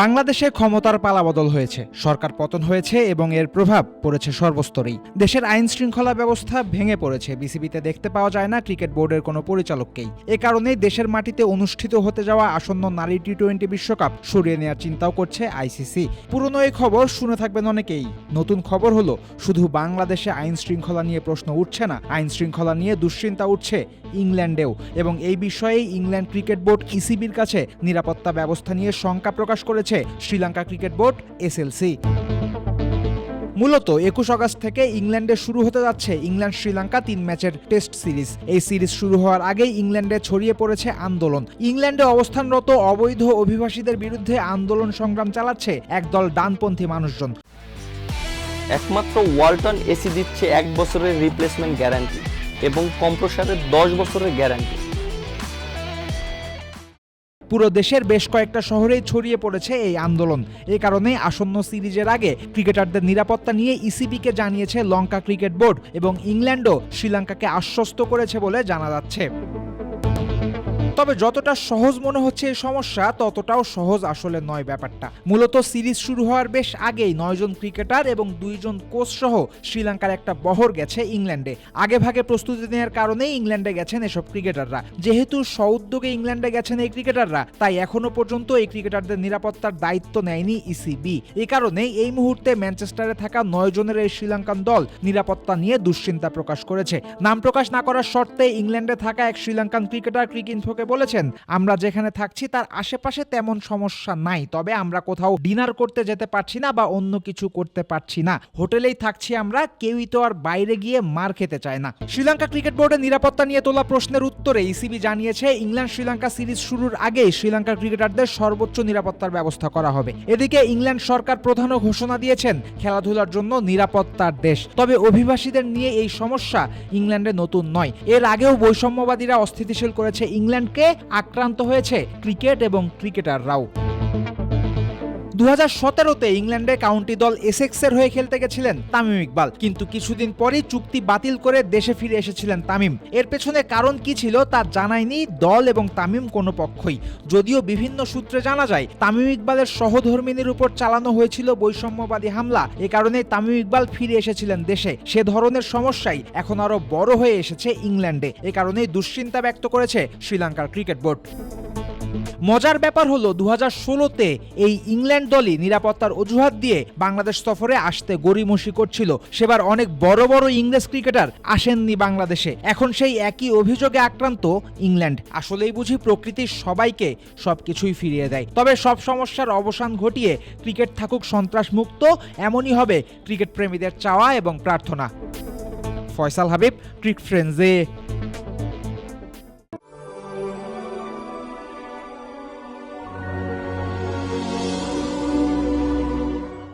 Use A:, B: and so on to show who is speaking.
A: বাংলাদেশে ক্ষমতার পালাবদল হয়েছে। সরকার পতন হয়েছে এবং এর প্রভাব পড়েছে সর্বস্তরেই। দেশের আইন শৃঙ্খলা ব্যবস্থা ভেঙে পড়েছে। বিসিবিতে দেখতে পাওয়া যায় না ক্রিকেট বোর্ডের কোনো পরিচালককেই। এ কারণেই দেশের মাটিতে অনুষ্ঠিত হতে যাওয়া আসন্ন নারী টি টোয়েন্টি বিশ্বকাপ সরিয়ে নেওয়ার চিন্তাও করছে আইসিসি। পুরনো এই খবর শুনে থাকবেন অনেকেই। নতুন খবর হলো, শুধু বাংলাদেশে আইন শৃঙ্খলা নিয়ে প্রশ্ন উঠছে না আইন শৃঙ্খলা নিয়ে দুশ্চিন্তা উঠছে ইংল্যান্ডেও। এবং এই বিষয়ে ইংল্যান্ড ক্রিকেট বোর্ড ইসিবির কাছে নিরাপত্তা ব্যবস্থা নিয়ে শঙ্কা প্রকাশ করেছে। শ্রীলঙ্কা ক্রিকেট বোর্ড এসএলসি মূলত একুশ আগস্ট থেকে ইংল্যান্ডে শুরু হতে যাচ্ছে ইংল্যান্ড শ্রীলঙ্কা তিন ম্যাচের টেস্ট সিরিজ। এই সিরিজ শুরু হওয়ার আগেই ইংল্যান্ডে ছড়িয়ে পড়েছে আন্দোলন। ইংল্যান্ডে অবস্থানরত অবৈধ অভিবাসীদের বিরুদ্ধে আন্দোলন সংগ্রাম চালাচ্ছে একদল ডানপন্থী মানুষজন।
B: একমাত্র ওয়ালটন এসি দিচ্ছে এক বছরের রিপ্লেসমেন্ট গ্যারান্টি এবং কম্প্রসারের দশ বছরের গ্যারান্টি
A: পুরো দেশের বেশ কয়েকটা শহরেই ছড়িয়ে পড়েছে এই আন্দোলন। এ কারণে আসন্ন সিরিজের আগে ক্রিকেটারদের নিরাপত্তা নিয়ে ইসিবিকে জানিয়েছে লঙ্কা ক্রিকেট বোর্ড এবং ইংল্যান্ডও শ্রীলঙ্কাকে আশ্বস্ত করেছে বলে জানা যাচ্ছে। তবে যতটা সহজ মনে হচ্ছে এই সমস্যা, ততটাও সহজ আসলে নয় ব্যাপারটা। মূলত সিরিজ শুরু হওয়ার বেশ আগেই নয়জন ক্রিকেটার এবং দুইজন কোচ সহ শ্রীলঙ্কার একটা বহর গেছে ইংল্যান্ডে। আগে ভাগে প্রস্তুতি নেওয়ার কারণেই ইংল্যান্ডে গেছেন এসব ক্রিকেটাররা। যেহেতু সউদ্যোগে ইংল্যান্ডে গেছেন এই ক্রিকেটাররা, তাই এখনও পর্যন্ত এই ক্রিকেটারদের নিরাপত্তার দায়িত্ব নেয়নি ইসিবি। এই কারণে এই মুহূর্তে ম্যানচেস্টারে থাকা নয় জনের এই শ্রীলঙ্কান দল নিরাপত্তা নিয়ে দুশ্চিন্তা প্রকাশ করেছে। নাম প্রকাশ না করার শর্তে ইংল্যান্ডে থাকা এক শ্রীলঙ্কান ক্রিকেটার ক্রিকিনফোকে বলেছেন, আমরা যেখানে থাকছি, তার আশেপাশে তেমন সমস্যা নাই, তবে আমরা কোথাও ডিনার করতে যেতে পারছি না বা অন্য কিছু করতে পারছি না। হোটেলেই থাকছি আমরা, কেউই তো আর বাইরে গিয়ে মার খেতে চায় না। শ্রীলঙ্কা ক্রিকেট বোর্ডের নিরাপত্তা নিয়ে তোলা প্রশ্নের উত্তরে ইসিবি জানিয়েছে, ইংল্যান্ড শ্রীলঙ্কা সিরিজ শুরুর আগে শ্রীলঙ্কার ক্রিকেটারদের সর্বোচ্চ নিরাপত্তার ব্যবস্থা করা হবে। এদিকে ইংল্যান্ড সরকার প্রধানও ঘোষণা দিয়েছেন, খেলাধুলার জন্য নিরাপত্তার দেশ। তবে অভিবাসীদের নিয়ে এই সমস্যা ইংল্যান্ডে নতুন নয়। এর আগেও বৈষম্যবাদীরা অস্থিতিশীল করেছে ইংল্যান্ডকে আক্রান্ত হয়েছে ক্রিকেট এবং ক্রিকেটাররাও। দু সতেরোতে ইংল্যান্ডে কাউন্টি দল এসেক্সের হয়ে খেলতে গেছিলেন তামিম ইকবাল। কিন্তু কিছুদিন পরেই চুক্তি বাতিল করে দেশে ফিরে এসেছিলেন তামিম। এর পেছনে কারণ কি ছিল তা জানায়নি দল এবং তামিম কোনো পক্ষই। যদিও বিভিন্ন সূত্রে জানা যায়, তামিম ইকবালের সহধর্মিনীর উপর চালানো হয়েছিল বৈষম্যবাদী হামলা। এ কারণে তামিম ইকবাল ফিরে এসেছিলেন দেশে। সে ধরনের সমস্যাই এখন আরও বড় হয়ে এসেছে ইংল্যান্ডে। এ কারণেই দুশ্চিন্তা ব্যক্ত করেছে শ্রীলঙ্কার ক্রিকেট বোর্ড। মজার ব্যাপার হলো দু হাজার ষোলোতে এই ইংল্যান্ড দলই নিরাপত্তার অজুহাত দিয়ে বাংলাদেশ সফরে আসতে গড়িমসি করছিল। সেবার অনেক বড় বড় ইংরেজ ক্রিকেটার আসেননি বাংলাদেশে। এখন সেই একই অভিযোগে আক্রান্ত ইংল্যান্ড। আসলেই বুঝি প্রকৃতির সবাইকে সবকিছুই ফিরিয়ে দেয়। তবে সব সমস্যার অবসান ঘটিয়ে ক্রিকেট থাকুক সন্ত্রাস মুক্ত এমনই হবে ক্রিকেট প্রেমীদের চাওয়া এবং প্রার্থনা। ফয়সাল হাবিব, ক্রিক ফ্রেন্ডসে